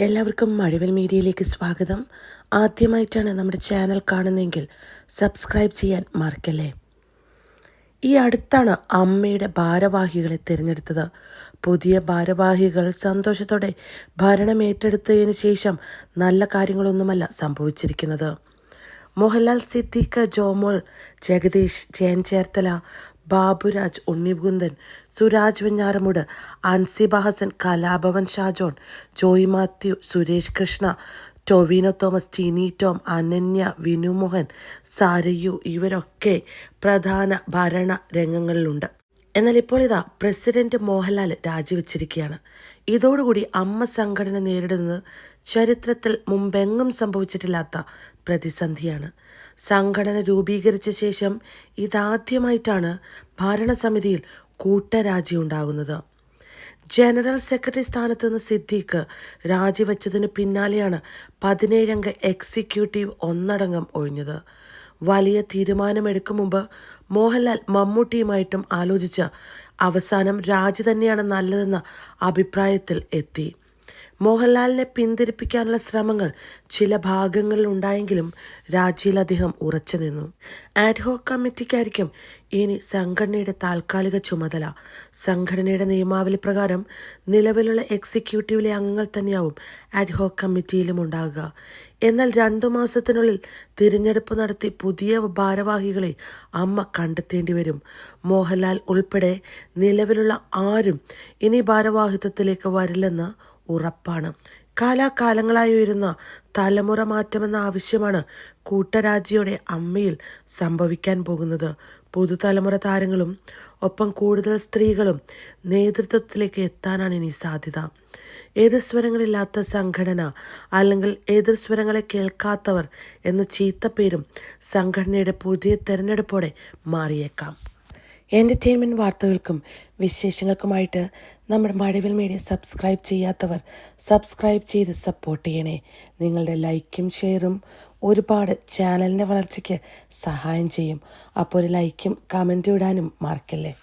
എല്ലാവർക്കും മഴവൽ മീഡിയയിലേക്ക് സ്വാഗതം. ആദ്യമായിട്ടാണ് നമ്മുടെ ചാനൽ കാണുന്നതെങ്കിൽ സബ്സ്ക്രൈബ് ചെയ്യാൻ മറക്കല്ലേ? ഈ അടുത്താണ് അമ്മയുടെ ഭാരവാഹികളെ തിരഞ്ഞെടുത്തത്. പുതിയ ഭാരവാഹികൾ സന്തോഷത്തോടെ ഭരണം ഏറ്റെടുത്തതിന് ശേഷം നല്ല കാര്യങ്ങളൊന്നുമല്ല സംഭവിച്ചിരിക്കുന്നത്. മോഹൻലാൽ സിദ്ദിഖ് ജോമോൾ ജഗദീഷ് ജയൻ ചേർത്തല ബാബുരാജ് ഉണ്ണികുന്ദൻ സുരാജ് വെഞ്ഞാറമൂട് അൻസി ബഹസൻ കലാഭവൻ ഷാജോൺ ജോയ് മാത്യു സുരേഷ് കൃഷ്ണ ടൊവിനോ തോമസ് ടീനി ടോം അനന്യ വിനുമോഹൻ സാരയു ഇവരൊക്കെ പ്രധാന ഭരണ രംഗങ്ങളിലുണ്ട്. എന്നാൽ ഇപ്പോൾ ഇതാ പ്രസിഡന്റ് മോഹൻലാൽ രാജിവെച്ചിരിക്കുകയാണ്. ഇതോടുകൂടി അമ്മ സംഘടന നേരിടുന്നത് ചരിത്രത്തിൽ മുമ്പെങ്ങും സംഭവിച്ചിട്ടില്ലാത്ത പ്രതിസന്ധിയാണ്. സംഘടന രൂപീകരിച്ച ശേഷം ഇതാദ്യമായിട്ടാണ് ഭരണസമിതിയിൽ കൂട്ടരാജി ഉണ്ടാകുന്നത്. ജനറൽ സെക്രട്ടറി സ്ഥാനത്ത് നിന്ന് സിദ്ദീഖ് രാജിവെച്ചതിന് പിന്നാലെയാണ് പതിനേഴംഗ എക്സിക്യൂട്ടീവ് ഒന്നടങ്കം ഒഴിഞ്ഞത്. വലിയ തീരുമാനമെടുക്കും മുമ്പ് മോഹൻലാൽ മമ്മൂട്ടിയുമായിട്ടും ആലോചിച്ച് അവസാനം രാജി തന്നെയാണ് നല്ലതെന്ന അഭിപ്രായത്തിൽ എത്തി. മോഹൻലാലിനെ പിന്തിരിപ്പിക്കാനുള്ള ശ്രമങ്ങൾ ചില ഭാഗങ്ങളിൽ ഉണ്ടായെങ്കിലും രാജിയിൽ അദ്ദേഹം ഉറച്ചു നിന്നു. ആഡ്ഹോക് കമ്മിറ്റിക്കായിരിക്കും ഇനി സംഘടനയുടെ താൽക്കാലിക ചുമതല. സംഘടനയുടെ നിയമാവലി പ്രകാരം നിലവിലുള്ള എക്സിക്യൂട്ടീവിലെ അംഗങ്ങൾ തന്നെയാവും ആഡ്ഹോക് കമ്മിറ്റിയിലും ഉണ്ടാകുക. എന്നാൽ രണ്ടു മാസത്തിനുള്ളിൽ തിരഞ്ഞെടുപ്പ് നടത്തി പുതിയ ഭാരവാഹികളെ അമ്മ കണ്ടെത്തേണ്ടി വരും. മോഹൻലാൽ ഉൾപ്പെടെ നിലവിലുള്ള ആരും ഇനി ഭാരവാഹിത്വത്തിലേക്ക് വരില്ലെന്ന് ഉറപ്പാണ്. കാലാകാലങ്ങളായി ഉയരുന്ന തലമുറ മാറ്റമെന്ന ആവശ്യമാണ് കൂട്ടരാജിയുടെ അമ്മയിൽ സംഭവിക്കാൻ പോകുന്നത്. പുതുതലമുറ താരങ്ങളും ഒപ്പം കൂടുതൽ സ്ത്രീകളും നേതൃത്വത്തിലേക്ക് എത്താനാണ് ഇനി സാധ്യത. എതിർസ്വരങ്ങളില്ലാത്ത സംഘടന അല്ലെങ്കിൽ എതിർസ്വരങ്ങളെ കേൾക്കാത്തവർ എന്ന ചീത്തപ്പേരും സംഘടനയുടെ പുതിയ തെരഞ്ഞെടുപ്പോടെ മാറിയേക്കാം. എന്റർടൈൻമെന്റ് വാർത്തകൾക്കും വിശേഷങ്ങൾക്കുമായിട്ട് നമ്മുടെ മഴവിൽ മീഡിയ സബ്സ്ക്രൈബ് ചെയ്യാത്തവർ സബ്സ്ക്രൈബ് ചെയ്ത് സപ്പോർട്ട് ചെയ്യണേ. നിങ്ങളുടെ ലൈക്കും ഷെയറും ഒരുപാട് ചാനലിന്റെ വളർച്ചയ്ക്ക് സഹായം ചെയ്യും. അപ്പോൾ ഒരു ലൈക്കും കമന്റും ഇടാനും മറക്കല്ലേ?